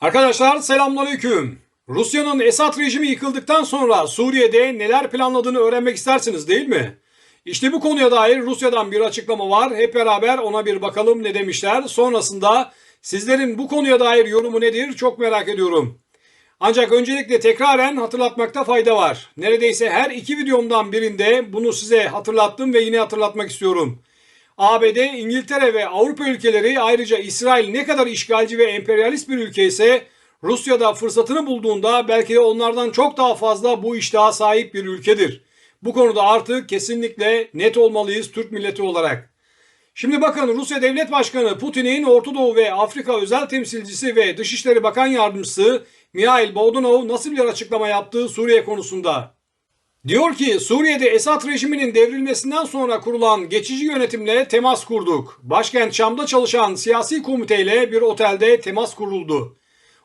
Arkadaşlar selamünaleyküm. Rusya'nın Esad rejimi yıkıldıktan sonra Suriye'de neler planladığını öğrenmek istersiniz değil mi? İşte bu konuya dair Rusya'dan bir açıklama var. Hep beraber ona bir bakalım ne demişler. Sonrasında sizlerin bu konuya dair yorumu nedir çok merak ediyorum. Ancak öncelikle tekraren hatırlatmakta fayda var. Neredeyse her iki videomdan birinde bunu size hatırlattım ve yine hatırlatmak istiyorum. ABD, İngiltere ve Avrupa ülkeleri ayrıca İsrail ne kadar işgalci ve emperyalist bir ülke ise Rusya'da fırsatını bulduğunda belki de onlardan çok daha fazla bu iştaha sahip bir ülkedir. Bu konuda artık kesinlikle net olmalıyız Türk milleti olarak. Şimdi bakın Rusya Devlet Başkanı Putin'in Orta Doğu ve Afrika özel temsilcisi ve Dışişleri Bakan Yardımcısı Mihail Bogdanov nasıl bir açıklama yaptığı Suriye konusunda. Diyor ki Suriye'de Esad rejiminin devrilmesinden sonra kurulan geçici yönetimle temas kurduk. Başkent Şam'da çalışan siyasi komiteyle bir otelde temas kuruldu.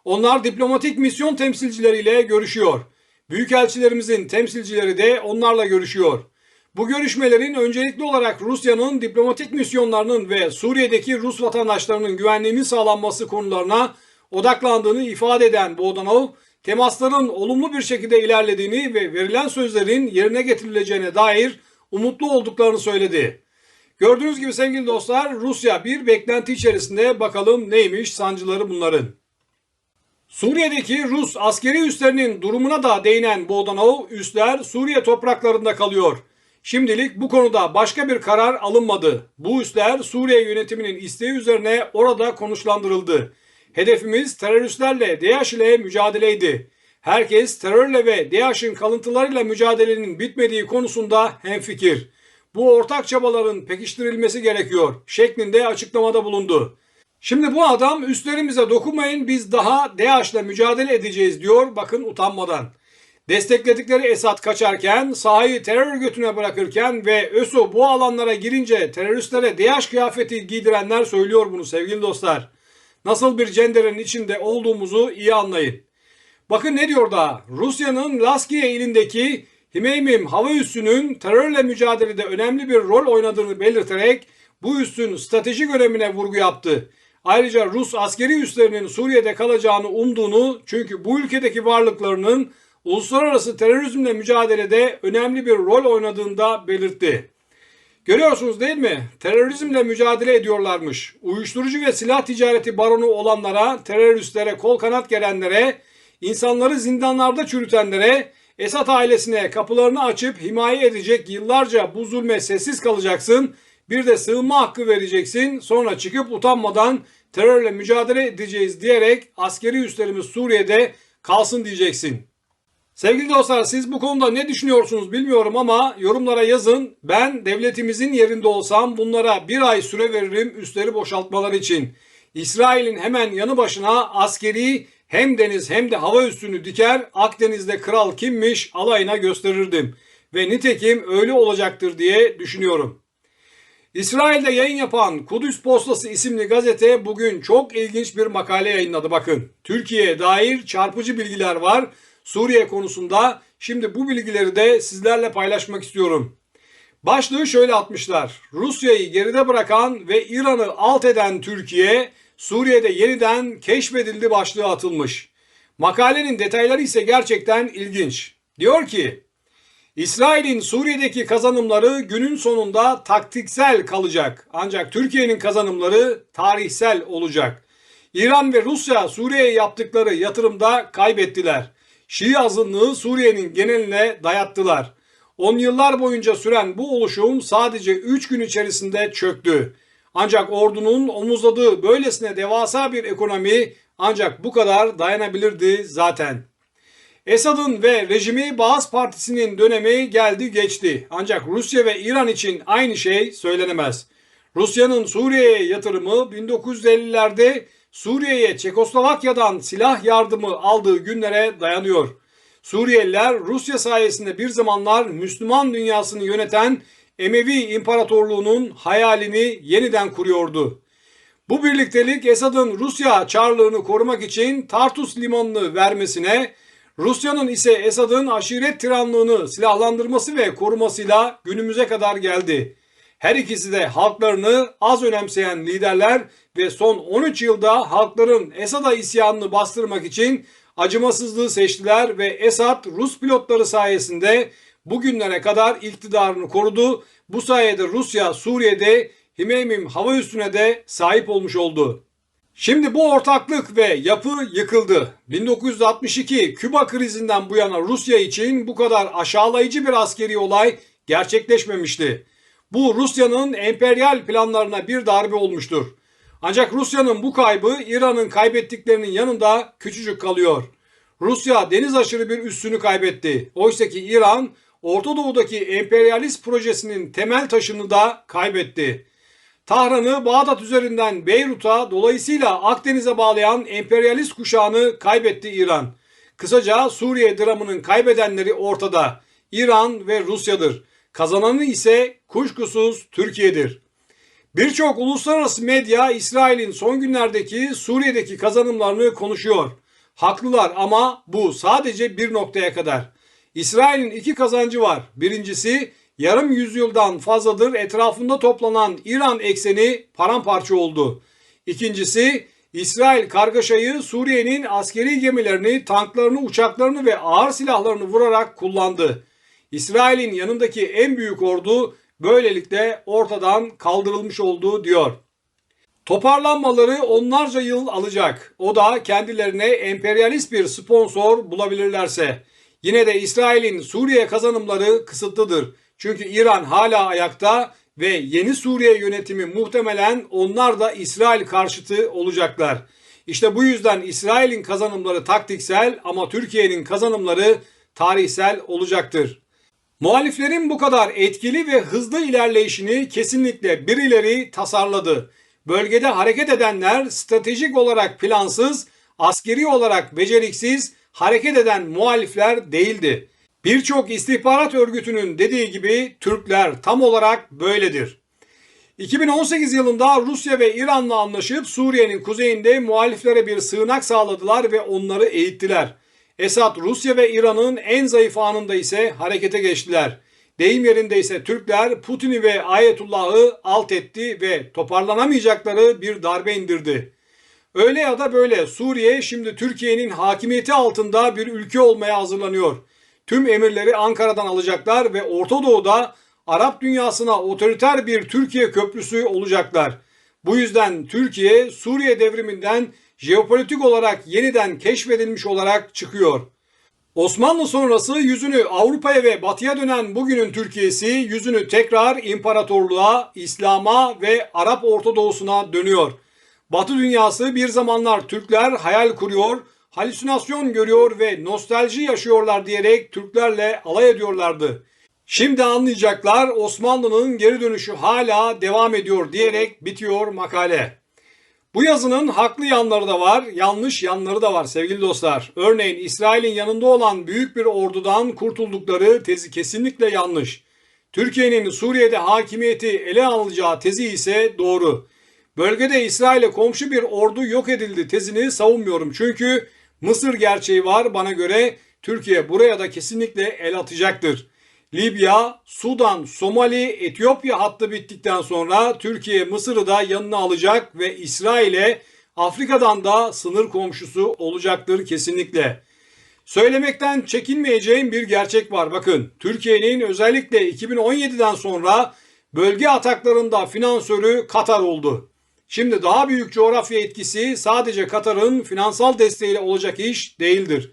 Onlar diplomatik misyon temsilcileriyle görüşüyor. Büyükelçilerimizin temsilcileri de onlarla görüşüyor. Bu görüşmelerin öncelikli olarak Rusya'nın diplomatik misyonlarının ve Suriye'deki Rus vatandaşlarının güvenliğinin sağlanması konularına odaklandığını ifade eden Bodanov, temasların olumlu bir şekilde ilerlediğini ve verilen sözlerin yerine getirileceğine dair umutlu olduklarını söyledi. Gördüğünüz gibi sevgili dostlar Rusya bir beklenti içerisinde bakalım neymiş sancıları bunların. Suriye'deki Rus askeri üslerinin durumuna da değinen Bodanov, üsler Suriye topraklarında kalıyor. Şimdilik bu konuda başka bir karar alınmadı. Bu üsler Suriye yönetiminin isteği üzerine orada konuşlandırıldı. Hedefimiz teröristlerle DAEŞ ile mücadeleydi. Herkes terörle ve DAEŞ'in kalıntılarıyla mücadelenin bitmediği konusunda hemfikir. Bu ortak çabaların pekiştirilmesi gerekiyor şeklinde açıklamada bulundu. Şimdi bu adam üstlerimize dokunmayın biz daha DAEŞ'le mücadele edeceğiz diyor bakın utanmadan. Destekledikleri Esad kaçarken, sahayı terör götüne bırakırken ve ÖSO bu alanlara girince teröristlere DAEŞ kıyafeti giydirenler söylüyor bunu sevgili dostlar. Nasıl bir cenderenin içinde olduğumuzu iyi anlayın. Bakın ne diyor daha? Rusya'nın Laskiye ilindeki Himeymim hava üssünün terörle mücadelede önemli bir rol oynadığını belirterek bu üssün stratejik önemine vurgu yaptı. Ayrıca Rus askeri üslerinin Suriye'de kalacağını umduğunu çünkü bu ülkedeki varlıklarının uluslararası terörizmle mücadelede önemli bir rol oynadığında belirtti. Görüyorsunuz değil mi? Terörizmle mücadele ediyorlarmış. Uyuşturucu ve silah ticareti baronu olanlara, teröristlere, kol kanat gelenlere, insanları zindanlarda çürütenlere, Esad ailesine kapılarını açıp himaye edecek yıllarca bu zulme sessiz kalacaksın. Bir de sığınma hakkı vereceksin. Sonra çıkıp utanmadan terörle mücadele edeceğiz diyerek askeri üslerimiz Suriye'de kalsın diyeceksin. Sevgili dostlar siz bu konuda ne düşünüyorsunuz bilmiyorum ama yorumlara yazın. Ben devletimizin yerinde olsam bunlara bir ay süre veririm üstleri boşaltmaları için. İsrail'in hemen yanı başına askeri hem deniz hem de hava üssünü diker Akdeniz'de kral kimmiş alayına gösterirdim. Ve nitekim öyle olacaktır diye düşünüyorum. İsrail'de yayın yapan Kudüs Postası isimli gazete bugün çok ilginç bir makale yayınladı bakın. Türkiye'ye dair çarpıcı bilgiler var. Suriye konusunda şimdi bu bilgileri de sizlerle paylaşmak istiyorum. Başlığı şöyle atmışlar. Rusya'yı geride bırakan ve İran'ı alt eden Türkiye Suriye'de yeniden keşfedildi başlığı atılmış. Makalenin detayları ise gerçekten ilginç. Diyor ki İsrail'in Suriye'deki kazanımları günün sonunda taktiksel kalacak. Ancak Türkiye'nin kazanımları tarihsel olacak. İran ve Rusya Suriye'ye yaptıkları yatırımda kaybettiler. Şii azınlığı Suriye'nin geneline dayattılar. On yıllar boyunca süren bu oluşum sadece 3 gün içerisinde çöktü. Ancak ordunun omuzladığı böylesine devasa bir ekonomi ancak bu kadar dayanabilirdi zaten. Esad'ın ve rejimi Baas Partisi'nin dönemi geldi geçti. Ancak Rusya ve İran için aynı şey söylenemez. Rusya'nın Suriye'ye yatırımı 1950'lerde Suriye'ye Çekoslovakya'dan silah yardımı aldığı günlere dayanıyor. Suriyeliler Rusya sayesinde bir zamanlar Müslüman dünyasını yöneten Emevi İmparatorluğu'nun hayalini yeniden kuruyordu. Bu birliktelik Esad'ın Rusya çarlığını korumak için Tartus limanını vermesine, Rusya'nın ise Esad'ın aşiret tiranlığını silahlandırması ve korumasıyla günümüze kadar geldi. Her ikisi de halklarını az önemseyen liderler ve son 13 yılda halkların Esad'a isyanını bastırmak için acımasızlığı seçtiler ve Esad Rus pilotları sayesinde bugünlere kadar iktidarını korudu. Bu sayede Rusya Suriye'de Himeymim hava üssüne de sahip olmuş oldu. Şimdi bu ortaklık ve yapı yıkıldı. 1962 Küba krizinden bu yana Rusya için bu kadar aşağılayıcı bir askeri olay gerçekleşmemişti. Bu Rusya'nın emperyal planlarına bir darbe olmuştur. Ancak Rusya'nın bu kaybı İran'ın kaybettiklerinin yanında küçücük kalıyor. Rusya deniz aşırı bir üssünü kaybetti. Oysa ki İran Orta Doğu'daki emperyalist projesinin temel taşını da kaybetti. Tahran'ı Bağdat üzerinden Beyrut'a dolayısıyla Akdeniz'e bağlayan emperyalist kuşağını kaybetti İran. Kısaca Suriye dramının kaybedenleri ortada. İran ve Rusya'dır. Kazananı ise kuşkusuz Türkiye'dir. Birçok uluslararası medya İsrail'in son günlerdeki Suriye'deki kazanımlarını konuşuyor. Haklılar ama bu sadece bir noktaya kadar. İsrail'in iki kazancı var. Birincisi yarım yüzyıldan fazladır etrafında toplanan İran ekseni paramparça oldu. İkincisi İsrail kargaşayı Suriye'nin askeri gemilerini, tanklarını, uçaklarını ve ağır silahlarını vurarak kullandı. İsrail'in yanındaki en büyük ordu böylelikle ortadan kaldırılmış oldu diyor. Toparlanmaları onlarca yıl alacak. O da kendilerine emperyalist bir sponsor bulabilirlerse. Yine de İsrail'in Suriye kazanımları kısıtlıdır. Çünkü İran hala ayakta ve yeni Suriye yönetimi muhtemelen onlar da İsrail karşıtı olacaklar. İşte bu yüzden İsrail'in kazanımları taktiksel ama Türkiye'nin kazanımları tarihsel olacaktır. Muhaliflerin bu kadar etkili ve hızlı ilerleyişini kesinlikle birileri tasarladı. Bölgede hareket edenler stratejik olarak plansız, askeri olarak beceriksiz hareket eden muhalifler değildi. Birçok istihbarat örgütünün dediği gibi Türkler tam olarak böyledir. 2018 yılında Rusya ve İran'la anlaşıp Suriye'nin kuzeyinde muhaliflere bir sığınak sağladılar ve onları eğittiler. Esad Rusya ve İran'ın en zayıf anında ise harekete geçtiler. Deyim yerinde ise Türkler Putin'i ve Ayetullah'ı alt etti ve toparlanamayacakları bir darbe indirdi. Öyle ya da böyle Suriye şimdi Türkiye'nin hakimiyeti altında bir ülke olmaya hazırlanıyor. Tüm emirleri Ankara'dan alacaklar ve Orta Doğu'da Arap dünyasına otoriter bir Türkiye köprüsü olacaklar. Bu yüzden Türkiye Suriye devriminden jeopolitik olarak yeniden keşfedilmiş olarak çıkıyor. Osmanlı sonrası yüzünü Avrupa'ya ve Batı'ya dönen bugünün Türkiye'si yüzünü tekrar imparatorluğa, İslam'a ve Arap Ortadoğu'suna dönüyor. Batı dünyası bir zamanlar Türkler hayal kuruyor, halüsinasyon görüyor ve nostalji yaşıyorlar diyerek Türklerle alay ediyorlardı. Şimdi anlayacaklar Osmanlı'nın geri dönüşü hala devam ediyor diyerek bitiyor makale. Bu yazının haklı yanları da var, yanlış yanları da var sevgili dostlar. Örneğin İsrail'in yanında olan büyük bir ordudan kurtuldukları tezi kesinlikle yanlış. Türkiye'nin Suriye'de hakimiyeti ele alacağı tezi ise doğru. Bölgede İsrail'e komşu bir ordu yok edildi tezini savunmuyorum. Çünkü Mısır gerçeği var bana göre Türkiye buraya da kesinlikle el atacaktır. Libya, Sudan, Somali, Etiyopya hattı bittikten sonra Türkiye Mısır'ı da yanına alacak ve İsrail'e Afrika'dan da sınır komşusu olacaktır kesinlikle. Söylemekten çekinmeyeceğim bir gerçek var. Bakın Türkiye'nin özellikle 2017'den sonra bölge ataklarında finansörü Katar oldu. Şimdi daha büyük coğrafya etkisi sadece Katar'ın finansal desteğiyle olacak iş değildir.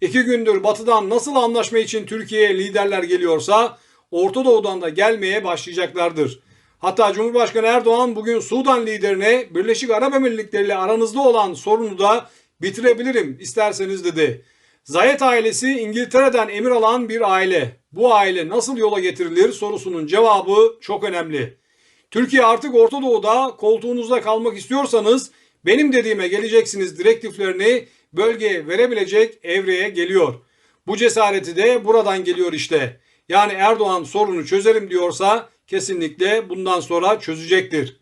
İki gündür batıdan nasıl anlaşma için Türkiye'ye liderler geliyorsa Orta Doğu'dan da gelmeye başlayacaklardır. Hatta Cumhurbaşkanı Erdoğan bugün Sudan liderine Birleşik Arap Emirlikleri ile aranızda olan sorunu da bitirebilirim isterseniz dedi. Zayet ailesi İngiltere'den emir alan bir aile. Bu aile nasıl yola getirilir sorusunun cevabı çok önemli. Türkiye artık Orta Doğu'da koltuğunuzda kalmak istiyorsanız benim dediğime geleceksiniz direktiflerini bölgeye verebilecek evreye geliyor. Bu cesareti de buradan geliyor işte. Yani Erdoğan sorunu çözerim diyorsa kesinlikle bundan sonra çözecektir.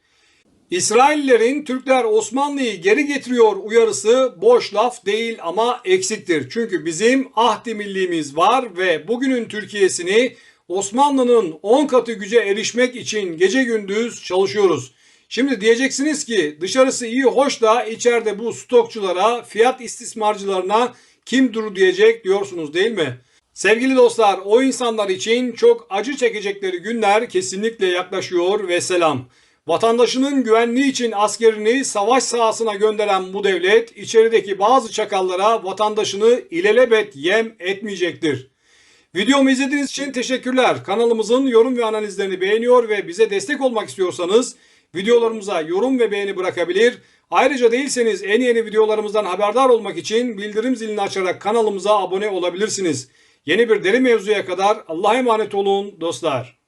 İsraillerin Türkler Osmanlı'yı geri getiriyor uyarısı boş laf değil ama eksiktir. Çünkü bizim ahdi millimiz var ve bugünün Türkiye'sini Osmanlı'nın 10 katı güce erişmek için gece gündüz çalışıyoruz. Şimdi diyeceksiniz ki dışarısı iyi hoş da içeride bu stokçulara, fiyat istismarcılarına kim dur diyecek diyorsunuz değil mi? Sevgili dostlar, o insanlar için çok acı çekecekleri günler kesinlikle yaklaşıyor ve selam. Vatandaşının güvenliği için askerini savaş sahasına gönderen bu devlet içerideki bazı çakallara vatandaşını ilelebet yem etmeyecektir. Videomu izlediğiniz için teşekkürler. Kanalımızın yorum ve analizlerini beğeniyor ve bize destek olmak istiyorsanız videolarımıza yorum ve beğeni bırakabilir. Ayrıca değilseniz en yeni videolarımızdan haberdar olmak için bildirim zilini açarak kanalımıza abone olabilirsiniz. Yeni bir deri mevzuya kadar Allah'a emanet olun dostlar.